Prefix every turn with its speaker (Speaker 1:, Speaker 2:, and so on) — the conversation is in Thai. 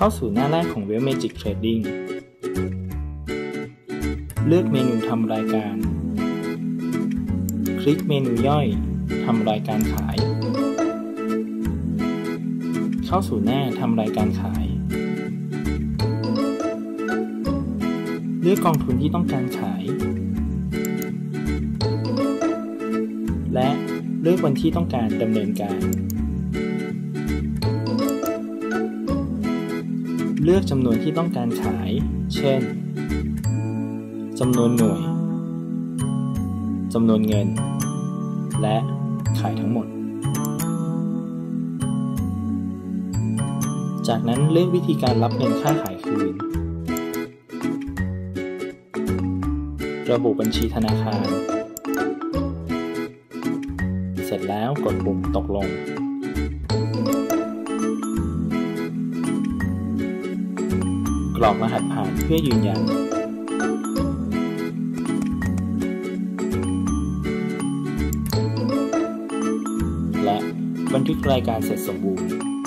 Speaker 1: เข้าสู่หน้าแรกของ w e b Magic Trading เลือกเมนูทำรายการ คลิกเมนูย่อยทำรายการขาย เข้าสู่หน้าทำรายการขาย เลือกกองทุนที่ต้องการขาย และเลือกวันที่ต้องการดำเนินการ เลือกจำนวนที่ต้องการขาย เช่น จำนวนหน่วย จำนวนเงิน และขายทั้งหมด จากนั้นเลือกวิธีการรับเงินค่าขายคืน ระบุบัญชีธนาคาร เสร็จแล้วกดปุ่มตกลง กรอกรหัสผ่านเพื่อยืนยันและบันทึกรายการเสร็จสมบูรณ์